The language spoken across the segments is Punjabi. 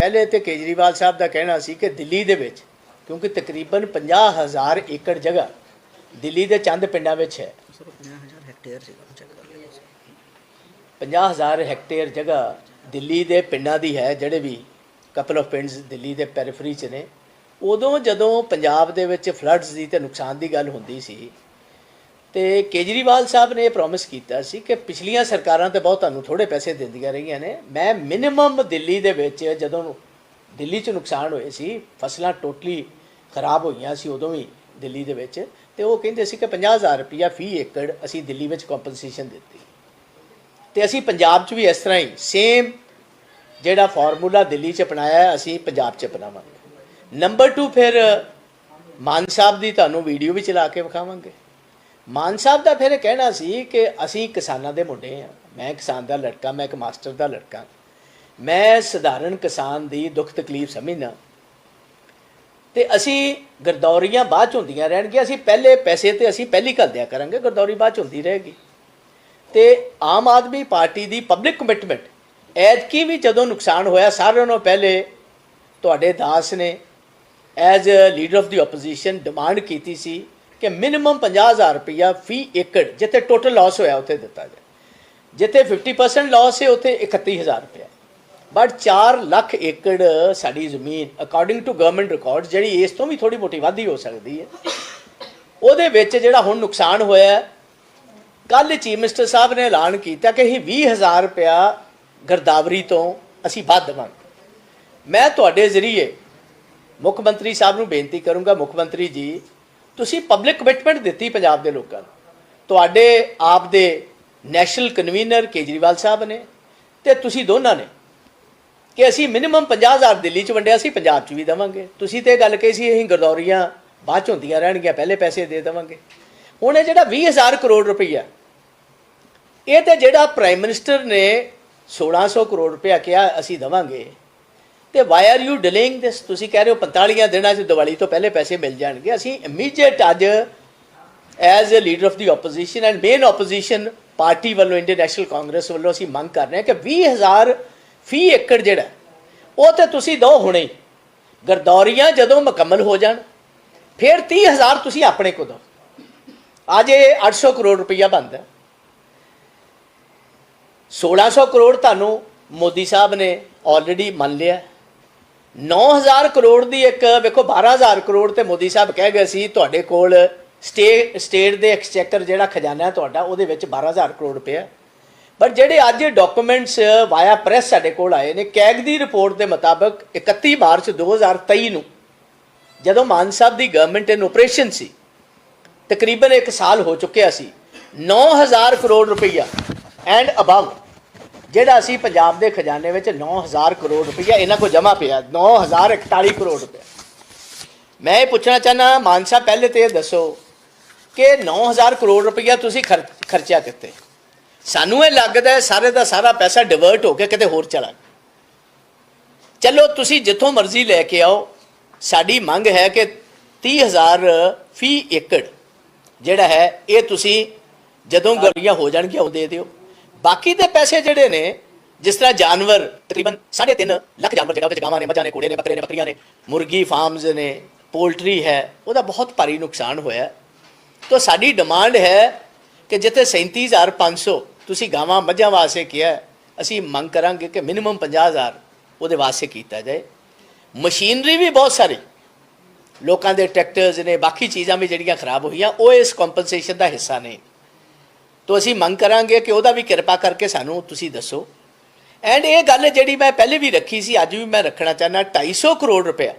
ਪਹਿਲੇ ਤੇ ਕੇਜਰੀਵਾਲ ਸਾਹਿਬ ਦਾ ਕਹਿਣਾ ਸੀ ਕਿ ਦਿੱਲੀ ਦੇ ਵਿੱਚ ਕਿਉਂਕਿ ਤਕਰੀਬਨ 50000 ਏਕੜ ਜਗ੍ਹਾ ਦਿੱਲੀ ਦੇ ਚੰਦ ਪਿੰਡਾਂ ਵਿੱਚ ਹੈ। ਸਰ 50000 ਹੈਕਟੇਅਰ ਚੈੱਕ ਕਰ 50000 ਹੈਕਟੇਅਰ ਜਗ੍ਹਾ ਦਿੱਲੀ ਦੇ ਪਿੰਡਾਂ ਦੀ ਹੈ ਜਿਹੜੇ ਵੀ ਕਪਲ ਆਫ ਪਿੰਡਸ ਦਿੱਲੀ ਦੇ ਪੈਰੀਫਰੀ 'ਚ ਨੇ। ਉਦੋਂ ਜਦੋਂ ਪੰਜਾਬ ਦੇ ਵਿੱਚ ਫਲੱਡਸ ਦੀ ਤੇ ਨੁਕਸਾਨ ਦੀ ਗੱਲ ਹੁੰਦੀ ਸੀ ਤੇ ਕੇਜਰੀਵਾਲ ਸਾਹਿਬ ਨੇ ਇਹ ਪ੍ਰੋਮਿਸ ਕੀਤਾ ਸੀ ਕਿ ਪਿਛਲੀਆਂ ਸਰਕਾਰਾਂ ਤੇ ਬਹੁਤ ਤੁਹਾਨੂੰ ਥੋੜੇ ਪੈਸੇ ਦਿੰਦੀਆਂ ਰਹੀਆਂ ਨੇ। ਮੈਂ ਮਿਨੀਮਮ ਦਿੱਲੀ ਦੇ ਵਿੱਚ ਜਦੋਂ ਦਿੱਲੀ 'ਚ ਨੁਕਸਾਨ ਹੋਏ ਸੀ, ਫਸਲਾਂ ਟੋਟਲੀ ਖਰਾਬ ਹੋਈਆਂ ਸੀ ਉਦੋਂ ਵੀ ਦਿੱਲੀ ਦੇ ਵਿੱਚ, ਤੇ ਉਹ ਕਹਿੰਦੇ ਸੀ ਕਿ 50000 ਰੁਪਇਆ ਫੀ ਏਕੜ ਅਸੀਂ ਦਿੱਲੀ ਵਿੱਚ ਕੰਪਨਸੇਸ਼ਨ ਦਿੱਤੀ। ਤੇ ਅਸੀਂ ਪੰਜਾਬ 'ਚ ਵੀ ਇਸ ਤਰ੍ਹਾਂ ਹੀ ਸੇਮ ਜਿਹੜਾ ਫਾਰਮੂਲਾ ਦਿੱਲੀ 'ਚ ਅਪਣਾਇਆ, ਅਸੀਂ ਪੰਜਾਬ 'ਚ ਅਪਣਾਵਾਂਗੇ। ਨੰਬਰ 2 ਫਿਰ ਮਾਨ ਸਾਹਿਬ ਦੀ ਤੁਹਾਨੂੰ ਵੀਡੀਓ ਵੀ ਚਲਾ ਕੇ ਵਿਖਾਵਾਂਗੇ। ਮਾਨ ਸਾਹਿਬ ਦਾ ਫਿਰ ਇਹ ਕਹਿਣਾ ਸੀ ਕਿ ਅਸੀਂ ਕਿਸਾਨਾਂ ਦੇ ਮੁੰਡੇ ਆ ਮੈਂ ਕਿਸਾਨ ਦਾ ਲੜਕਾ, ਮੈਂ ਇੱਕ ਮਾਸਟਰ ਦਾ ਲੜਕਾ। ਮੈਂ ਸਧਾਰਨ ਕਿਸਾਨ ਦੀ ਦੁੱਖ ਤਕਲੀਫ ਸਮਝਣਾ ਤੇ ਅਸੀਂ ਗਰਦੌਰੀਆਂ ਬਾਅਦ ਚ ਹੁੰਦੀਆਂ ਰਹਿਣਗੀਆਂ। ਅਸੀਂ ਪਹਿਲੇ ਪੈਸੇ ਤੇ ਅਸੀਂ ਪਹਿਲੀ ਘੱਲ ਕਰਾਂਗੇ, ਗਰਦੌਰੀ ਬਾਅਦ ਚ ਹੁੰਦੀ ਰਹੇਗੀ। ਤੇ ਆਮ ਆਦਮੀ ਪਾਰਟੀ ਦੀ ਪਬਲਿਕ ਕਮਿਟਮੈਂਟ ਐਤਕੀ ਵੀ ਜਦੋਂ ਨੁਕਸਾਨ ਹੋਇਆ, ਸਾਰਿਆਂ ਨੂੰ ਪਹਿਲੇ ਤੁਹਾਡੇ ਦਾਸ ਨੇ as a leader of the opposition demand ਕੀਤੀ ਸੀ ਕਿ ਮਿਨੀਮਮ 50000 ਰੁਪਇਆ ਫੀ ਏਕੜ ਜਿੱਥੇ ਟੋਟਲ ਲਾਸ ਹੋਇਆ, ਉੱਥੇ ਦਿੱਤਾ ਜਾਏ। ਜਿੱਥੇ 50% ਲਾਸ ਹੈ, ਉੱਥੇ 31000 ਰੁਪਇਆ ਬਟ 4 ਲੱਖ ਏਕੜ ਸਾਡੀ ਜ਼ਮੀਨ ਅਕੋਰਡਿੰਗ ਟੂ ਗਵਰਨਮੈਂਟ ਰਿਕਾਰਡ ਜਿਹੜੀ ਇਸ ਤੋਂ ਵੀ ਥੋੜੀ ਮੋਟੀ ਵਾਧੀ ਹੋ ਸਕਦੀ ਹੈ, ਉਹਦੇ ਵਿੱਚ ਜਿਹੜਾ ਹੁਣ ਨੁਕਸਾਨ ਹੋਇਆ ਕੱਲ ਚੀਫ ਮਿਨਿਸਟਰ ਸਾਹਿਬ ਨੇ ਐਲਾਨ ਕੀਤਾ ਕਿ ਅਸੀਂ 20000 ਰੁਪਇਆ ਗਰਦਾਵਰੀ ਤੋਂ ਅਸੀਂ ਵੱਧ ਦੇਵਾਂਗੇ। ਮੈਂ ਤੁਹਾਡੇ ਜ਼ਰੀਏ ਮੁੱਖ ਮੰਤਰੀ ਸਾਹਿਬ ਨੂੰ ਬੇਨਤੀ ਕਰੂੰਗਾ, ਮੁੱਖ ਮੰਤਰੀ ਜੀ ਤੁਸੀਂ ਪਬਲਿਕ ਕਮਿਟਮੈਂਟ ਦਿੱਤੀ ਪੰਜਾਬ ਦੇ ਲੋਕਾਂ ਨੂੰ। ਤੁਹਾਡੇ ਆਪ ਦੇ ਨੈਸ਼ਨਲ ਕਨਵੀਨਰ ਕੇਜਰੀਵਾਲ ਸਾਹਿਬ ਨੇ ਤੇ ਤੁਸੀਂ ਦੋਨਾਂ ਨੇ ਕਿ ਅਸੀਂ ਮਿਨੀਮਮ 50000 ਦਿੱਲੀ ਚ ਵੰਡਿਆ ਸੀ, ਪੰਜਾਬ ਚ ਵੀ ਦੇਵਾਂਗੇ। ਤੁਸੀਂ ਤੇ ਇਹ ਗੱਲ ਕਹੀ ਸੀ, ਅਸੀਂ ਗਰਦੌਰੀਆਂ ਬਾਅਦ ਚ ਹੁੰਦੀਆਂ ਰਹਿਣਗੀਆਂ, ਪਹਿਲੇ ਪੈਸੇ ਦੇ ਦੇਵਾਂਗੇ। ਹੁਣ ਇਹ ਜਿਹੜਾ 20000 ਕਰੋੜ ਰੁਪਈਆ, ਇਹ ਤੇ ਜਿਹੜਾ ਪ੍ਰਾਈਮ ਮਿਨਿਸਟਰ ਨੇ 1600 ਕਰੋੜ ਰੁਪਇਆ ਕਿਹਾ ਅਸੀਂ ਦੇਵਾਂਗੇ ਤੇ why are you delaying this ਤੁਸੀਂ ਕਹਿ ਰਹੇ ਹੋ 45 ਦਿਨਾਂ ਚ ਦੀਵਾਲੀ ਤੋਂ ਪਹਿਲੇ ਪੈਸੇ ਮਿਲ ਜਾਣਗੇ। ਅਸੀਂ ਇਮੀਡੀਏਟ ਅੱਜ as a leader of the opposition and main opposition party ਵੱਲੋਂ ਇੰਡੀਅਨ ਨੈਸ਼ਨਲ ਕਾਂਗਰਸ ਵੱਲੋਂ ਅਸੀਂ ਮੰਗ ਕਰ ਰਹੇ ਹਾਂ ਕਿ 20000 ਫੀ ਏਕੜ ਜਿਹੜਾ, ਉਹ ਤੇ ਤੁਸੀਂ ਦੋ ਹੁਣੇ ਗਰਦੌਰੀਆਂ ਜਦੋਂ ਮੁਕੰਮਲ ਹੋ ਜਾਣ, ਫਿਰ 30000 ਤੁਸੀਂ ਆਪਣੇ ਕੋ ਦਿਓ ਅੱਜ ਇਹ 800 ਕਰੋੜ ਰੁਪਈਆ ਬਣਦਾ 1600 ਕਰੋੜ ਤੁਹਾਨੂੰ ਮੋਦੀ ਸਾਹਿਬ ਨੇ ਆਲਰੇਡੀ ਮੰਨ ਲਿਆ। 9000 ਕਰੋੜ ਦੀ ਇੱਕ, ਵੇਖੋ 12000 ਕਰੋੜ ਤੇ ਮੋਦੀ ਸਾਹਿਬ ਕਹਿ ਗਏ ਸੀ, ਤੁਹਾਡੇ ਕੋਲ ਸਟੇਟ ਸਟੇਟ ਦੇ ਐਕਸਚੈਕਰ ਜਿਹੜਾ ਖਜ਼ਾਨਾ ਹੈ ਤੁਹਾਡਾ, ਉਹਦੇ ਵਿੱਚ 12000 ਕਰੋੜ ਰੁਪਇਆ ਪਰ ਜਿਹੜੇ ਅੱਜ ਡਾਕੂਮੈਂਟਸ ਵਾਇਆ ਪ੍ਰੈਸ ਸਾਡੇ ਕੋਲ ਆਏ ਨੇ, ਕੈਗ ਦੀ ਰਿਪੋਰਟ ਦੇ ਮੁਤਾਬਕ 31 ਮਾਰਚ 2023 ਨੂੰ, ਜਦੋਂ ਮਾਨ ਸਾਹਿਬ ਦੀ ਗਵਰਨਮੈਂਟ ਇਨ ਆਪਰੇਸ਼ਨ ਸੀ, ਤਕਰੀਬਨ 1 ਸਾਲ ਹੋ ਚੁੱਕਿਆ ਸੀ 9000 ਕਰੋੜ ਰੁਪਈਆ ਐਂਡ ਅਬਵ ਜਿਹੜਾ ਅਸੀਂ ਪੰਜਾਬ ਦੇ ਖਜ਼ਾਨੇ ਵਿੱਚ 9000 ਕਰੋੜ ਰੁਪਈਆ ਇਹਨਾਂ ਕੋ ਜਮ੍ਹਾਂ ਪਿਆ 9041 ਕਰੋੜ ਰੁਪਇਆ ਮੈਂ ਇਹ ਪੁੱਛਣਾ ਚਾਹਨਾ ਮਾਨਸਾ ਪਹਿਲੇ ਤੇ ਇਹ ਦੱਸੋ ਕਿ 9000 ਕਰੋੜ ਰੁਪਈਆ ਤੁਸੀਂ ਖਰ- ਖਰਚਿਆ ਕਿੱਥੇ? ਸਾਨੂੰ ਇਹ ਲੱਗਦਾ ਹੈ ਸਾਰੇ ਦਾ ਸਾਰਾ ਪੈਸਾ ਡਿਵਰਟ ਹੋ ਕੇ ਕਿਤੇ ਹੋਰ ਚਲਾ ਚਲੋ, ਤੁਸੀਂ ਜਿੱਥੋਂ ਮਰਜ਼ੀ ਲੈ ਕੇ ਆਓ, ਸਾਡੀ ਮੰਗ ਹੈ ਕਿ 30000 ਫੀ ਏਕੜ ਜਿਹੜਾ ਹੈ, ਇਹ ਤੁਸੀਂ ਜਦੋਂ ਗਲੀਆਂ ਹੋ ਜਾਣਗੀਆਂ, ਉਹ ਦੇ ਦਿਓ। ਬਾਕੀ ਦੇ ਪੈਸੇ ਜਿਹੜੇ ਨੇ, ਜਿਸ ਤਰ੍ਹਾਂ ਜਾਨਵਰ, ਤਕਰੀਬਨ 3.5 ਲੱਖ ਜਾਨਵਰ ਜਿਹੜਾ ਉਹਦੇ ਗਾਵਾਂ ਨੇ, ਮੱਝਾਂ ਨੇ, ਘੋੜੇ ਨੇ, ਬੱਕਰੇ ਨੇ, ਬੱਕਰੀਆਂ ਨੇ, ਮੁਰਗੀ ਫਾਰਮਸ ਨੇ, ਪੋਲਟਰੀ ਹੈ, ਉਹਦਾ ਬਹੁਤ ਭਾਰੀ ਨੁਕਸਾਨ ਹੋਇਆ। ਤਾਂ ਸਾਡੀ ਡਿਮਾਂਡ ਹੈ ਕਿ ਜਿੱਥੇ 37500 ਤੁਸੀਂ ਗਾਵਾਂ, ਮੱਝਾਂ ਵਾਸਤੇ ਕਿਹਾ ਅਸੀਂ ਮੰਗ ਕਰਾਂਗੇ ਕਿ ਮਿਨੀਮਮ 50000 ਉਹਦੇ ਵਾਸਤੇ ਕੀਤਾ ਜਾਏ। ਮਸ਼ੀਨਰੀ ਵੀ ਬਹੁਤ ਸਾਰੀ, ਲੋਕਾਂ ਦੇ ਟਰੈਕਟਰਸ ਨੇ, ਬਾਕੀ ਚੀਜ਼ਾਂ ਵੀ ਜਿਹੜੀਆਂ ਖਰਾਬ ਹੋਈਆਂ, ਉਹ ਇਸ ਕੰਪਨਸੇਸ਼ਨ ਦਾ ਹਿੱਸਾ ਨੇ। ਤੋਂ ਅਸੀਂ ਮੰਗ ਕਰਾਂਗੇ ਕਿ ਉਹਦਾ ਵੀ ਕਿਰਪਾ ਕਰਕੇ ਸਾਨੂੰ ਤੁਸੀਂ ਦੱਸੋ। ਐਂਡ ਇਹ ਗੱਲ ਜਿਹੜੀ ਮੈਂ ਪਹਿਲੇ ਵੀ ਰੱਖੀ ਸੀ, ਅੱਜ ਵੀ ਮੈਂ ਰੱਖਣਾ ਚਾਹੁੰਦਾ 250 ਕਰੋੜ ਰੁਪਇਆ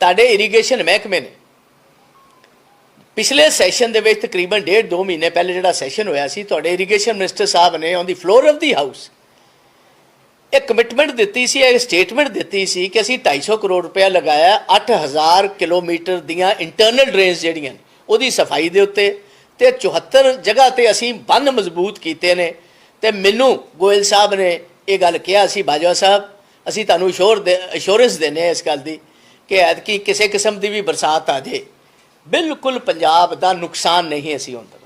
ਤੁਹਾਡੇ ਇਰੀਗੇਸ਼ਨ ਮਹਿਕਮੇ ਨੇ। ਪਿਛਲੇ ਸੈਸ਼ਨ ਦੇ ਵਿੱਚ ਤਕਰੀਬਨ ਡੇਢ ਦੋ ਮਹੀਨੇ ਪਹਿਲੇ ਜਿਹੜਾ ਸੈਸ਼ਨ ਹੋਇਆ ਸੀ, ਤੁਹਾਡੇ ਇਰੀਗੇਸ਼ਨ ਮਿਨਿਸਟਰ ਸਾਹਿਬ ਨੇ on the floor of the house ਇਹ ਕਮਿਟਮੈਂਟ ਦਿੱਤੀ ਸੀ, ਇਹ ਸਟੇਟਮੈਂਟ ਦਿੱਤੀ ਸੀ ਕਿ ਅਸੀਂ 250 ਕਰੋੜ ਰੁਪਇਆ ਲਗਾਇਆ 8000 ਕਿਲੋਮੀਟਰ ਦੀਆਂ ਇੰਟਰਨਲ ਡਰੇਨਸ ਜਿਹੜੀਆਂ ਉਹਦੀ ਸਫ਼ਾਈ ਦੇ ਉੱਤੇ ਤੇ 74 ਜਗ੍ਹਾ ਤੇ ਅਸੀਂ ਬੰਨ ਮਜ਼ਬੂਤ ਕੀਤੇ ਨੇ। ਤੇ ਮੈਨੂੰ ਗੋਇਲ ਸਾਹਿਬ ਨੇ ਇਹ ਗੱਲ ਕਿਹਾ ਸੀ, ਬਾਜਵਾ ਸਾਹਿਬ, ਅਸੀਂ ਤੁਹਾਨੂੰ ਅਸ਼ੋਰ ਅਸ਼ੋਰੈਂਸ ਦਿੰਦੇ ਹਾਂ ਇਸ ਗੱਲ ਦੀ ਕਿ ਐਤਕੀ ਕਿਸੇ ਕਿਸਮ ਦੀ ਵੀ ਬਰਸਾਤ ਆ ਜੇ। ਬਿਲਕੁਲ ਪੰਜਾਬ ਦਾ ਨੁਕਸਾਨ ਨਹੀਂ ਅਸੀਂ ਹੁੰਦਾ